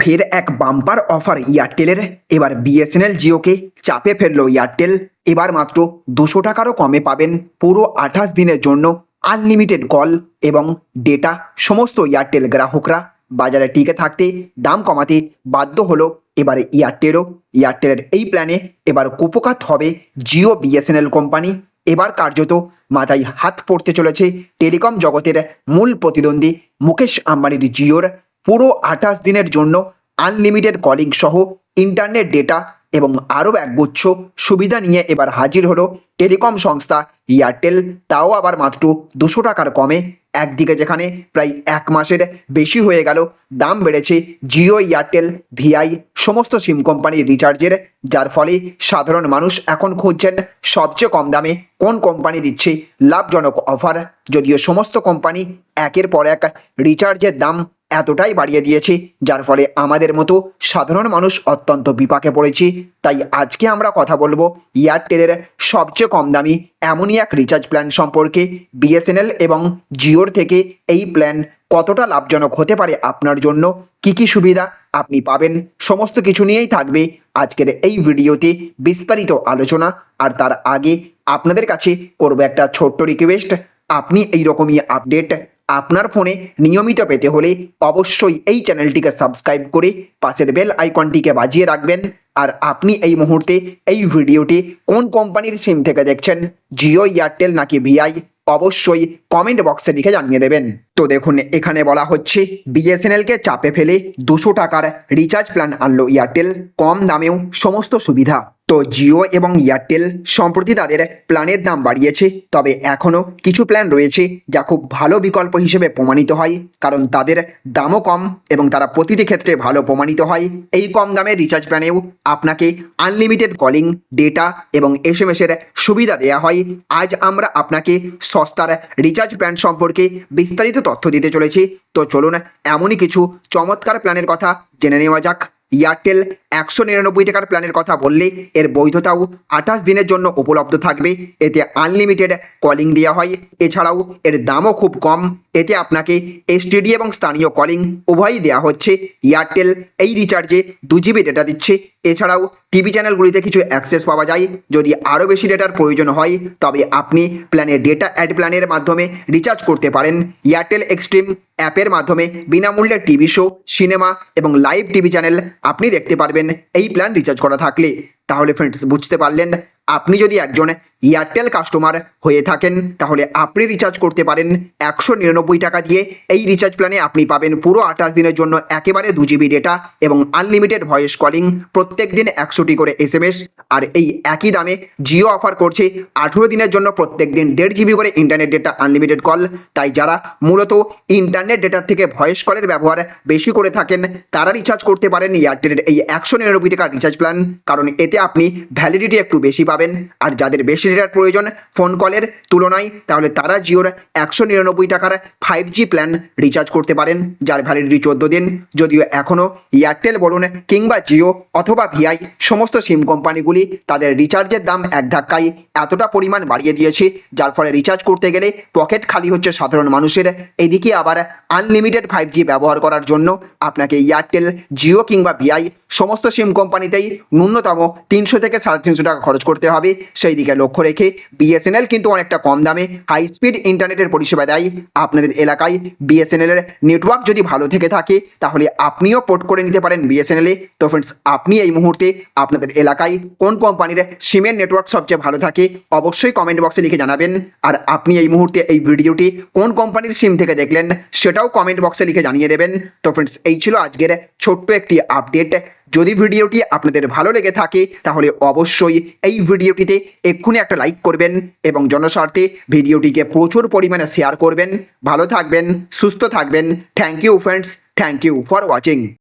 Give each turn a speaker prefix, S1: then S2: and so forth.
S1: ফের এক bumper offer এয়ারটেলের। এবার বিএসএনএল জিওকে চাপে ফেলল এয়ারটেল। এবার মাত্র দুশো টাকারও কমে পাবেন পুরো আঠাশ দিনের জন্য আনলিমিটেড কল এবং ডেটা সমস্ত এয়ারটেল গ্রাহকরা। বাজারে টিকে থাকতে দাম কমাতে বাধ্য হলো এবারে এয়ারটেলও। এয়ারটেলের এই প্ল্যানে এবার কুপকাত হবে জিও বিএসএনএল কোম্পানি। এবার কার্যত মাথায় হাত পড়তে চলেছে টেলিকম জগতের মূল প্রতিদ্বন্দ্বী মুকেশ আম্বানির জিওর। পুরো আঠাশ দিনের জন্য আনলিমিটেড কলিং সহ ইন্টারনেট ডেটা এবং আরও একগুচ্ছ সুবিধা নিয়ে এবার হাজির হলো টেলিকম সংস্থা এয়ারটেল তাও আবার মাত্র দুশো টাকার কমে। একদিকে যেখানে প্রায় এক মাসের বেশি হয়ে গেল, দাম বেড়েছে জিও এয়ারটেল ভিআই সমস্ত সিম কোম্পানির রিচার্জের যার ফলে সাধারণ মানুষ এখন খুঁজছেন সবচেয়ে কম দামে কোন কোম্পানি দিচ্ছে লাভজনক অফার যদিও সমস্ত কোম্পানি একের পর এক রিচার্জের দাম এতটাই বাড়িয়ে দিয়েছে, যার ফলে আমাদের মতো সাধারণ মানুষ অত্যন্ত বিপাকে পড়েছে। তাই আজকে আমরা কথা বলব এয়ারটেলের সবচেয়ে কম দামি এমনই এক রিচার্জ প্ল্যান সম্পর্কে। বিএসএনএল এবং জিওর থেকে এই প্ল্যান কতটা লাভজনক হতে পারে আপনার জন্য? কি কি সুবিধা আপনি পাবেন? সমস্ত কিছু নিয়েই থাকবে আজকের এই ভিডিওতে বিস্তারিত আলোচনা। আর তার আগে আপনাদের কাছে করব একটা ছোট্ট রিকোয়েস্ট আপনি এই রকমই আপডেট আপনার ফোনে নিয়মিত পেতে হলে অবশ্যই এই চ্যানেলটিকে সাবস্ক্রাইব করে পাশের বেল আইকনটিকে বাজিয়ে রাখবেন। আর আপনি এই মুহূর্তে এই ভিডিওটি কোন কোম্পানির সিম থেকে দেখছেন, জিও, এয়ারটেল নাকি ভিআই, অবশ্যই কমেন্ট বক্সে লিখে জানিয়ে দেবেন। তো দেখুন, এখানে বলা হচ্ছে বিএসএনএলকে চাপে ফেলে দুশো টাকার রিচার্জ প্ল্যান আনলো এয়ারটেল কম দামেও সমস্ত সুবিধা। তো জিও এবং এয়ারটেল সম্প্রতি তাদের প্ল্যানের দাম বাড়িয়েছে, তবে এখনও কিছু প্ল্যান রয়েছে যা খুব ভালো বিকল্প হিসেবে প্রমাণিত হয়, কারণ তাদের দামও কম এবং তারা প্রতিটি ক্ষেত্রে ভালো প্রমাণিত হয়। এই কম দামের রিচার্জ প্ল্যানেও আপনাকে আনলিমিটেড কলিং ডেটা এবং এস এম এর সুবিধা দেওয়া হয়। আজ আমরা আপনাকে সস্তার রিচার্জ প্ল্যান সম্পর্কে বিস্তারিত তথ্য দিতে চলেছি। তো চলুন এমনই কিছু চমৎকার প্ল্যানের কথা জেনে নেওয়া যাক। এয়ারটেল একশো নিরানব্বই টাকার প্ল্যানের কথা বললে এর বৈধতাও আঠাশ দিনের জন্য উপলব্ধ থাকবে। এতে আনলিমিটেড কলিং দেওয়া হয়। এছাড়াও এর দামও খুব কম। এতে আপনাকে এসটিডি এবং স্থানীয় কলিং উভয়ই দেওয়া হচ্ছে। এয়ারটেল এই রিচার্জে দু জিবি ডেটা দিচ্ছে। এছাড়াও টিভি চ্যানেলগুলিতে কিছু অ্যাক্সেস পাওয়া যায়। যদি আরও বেশি ডেটার প্রয়োজন হয়, তবে আপনি প্ল্যানের ডেটা অ্যাড প্ল্যানের মাধ্যমে রিচার্জ করতে পারেন। এয়ারটেল এক্সট্রিম অ্যাপের মাধ্যমে বিনামূল্যে টিভি শো, সিনেমা এবং লাইভ টিভি চ্যানেল আপনি দেখতে পারবেন। এই প্ল্যান রিচার্জ করা থাকলে। তাহলে ফ্রেন্ডস বুঝতে পারলেন? আপনি যদি একজন এয়ারটেল কাস্টমার হয়ে থাকেন, তাহলে আপনি রিচার্জ করতে পারেন একশো নিরানব্বই টাকা দিয়ে। এই রিচার্জ প্ল্যানে আপনি পাবেন পুরো আঠাশ দিনের জন্য একেবারে দু জিবি ডেটা এবং আনলিমিটেড ভয়েস কলিং প্রত্যেক দিন একশোটি করে এস এম এস আর এই একই দামে জিও অফার করছে আঠেরো দিনের জন্য প্রত্যেক দিন দেড় জিবি করে ইন্টারনেট ডেটা আনলিমিটেড কল তাই যারা মূলত ইন্টারনেট ডেটার থেকে ভয়েস কলের ব্যবহার বেশি করে থাকেন, তারা রিচার্জ করতে পারেন এয়ারটেলের এই একশো নিরানব্বই টাকা রিচার্জ প্ল্যান কারণ এতে আপনি ভ্যালিডিটি একটু বেশি পাবেন। আর যাদের বেশি ডেটার প্রয়োজন ফোন কলের তুলনায়, তাহলে তারা জিওর একশো নিরানব্বই টাকার ফাইভ জি প্ল্যান রিচার্জ করতে পারেন, যার ভ্যালিডিটি চোদ্দ দিন। যদিও এখনও এয়ারটেল বলুন কিংবা জিও অথবা ভিআই সমস্ত সিম কোম্পানিগুলি তাদের রিচার্জের দাম এক ধাক্কায় এতটা পরিমাণ বাড়িয়ে দিয়েছে, যার ফলে রিচার্জ করতে গেলে পকেট খালি হচ্ছে সাধারণ মানুষের। এদিকে আবার আনলিমিটেড ফাইভ জি ব্যবহার করার জন্য আপনাকে এয়ারটেল জিও কিংবা ভিআই সমস্ত সিম কোম্পানিতেই ন্যূনতম তিনশো থেকে সাড়ে তিনশো টাকা খরচ করতে হবে। সেই দিকে লক্ষ্য রেখে বিএসএনএল কিন্তু অনেকটা কম দামে হাই স্পিড ইন্টারনেটের পরিষেবা দেয় আপনাদের এলাকায়। বিএসএনএল এর নেটওয়ার্ক যদি ভালো থেকে থাকে, তাহলে আপনিও পোর্ট করে নিতে পারেন বিএসএনএল এ। তো ফ্রেন্ডস আপনি এই মুহূর্তে আপনাদের এলাকায় কোন কোম্পানির সিমের নেটওয়ার্ক সবচেয়ে ভালো থাকে, অবশ্যই কমেন্ট বক্সে লিখে জানাবেন। আর আপনি এই মুহূর্তে এই ভিডিওটি কোন কোম্পানির সিম থেকে দেখলেন, সেটাও কমেন্ট বক্সে লিখে জানিয়ে দেবেন। তো ফ্রেন্ডস এই ছিল আজকের ছোট্ট একটি আপডেট যদি ভিডিওটি আপনাদের ভালো লেগে থাকে, তাহলে অবশ্যই এই ভিডিওটিতে এক্ষুনি একটা লাইক করবেন এবং জনস্বার্থে ভিডিওটিকে প্রচুর পরিমাণে শেয়ার করবেন। ভালো থাকবেন, সুস্থ থাকবেন। Thank you friends thank you for watching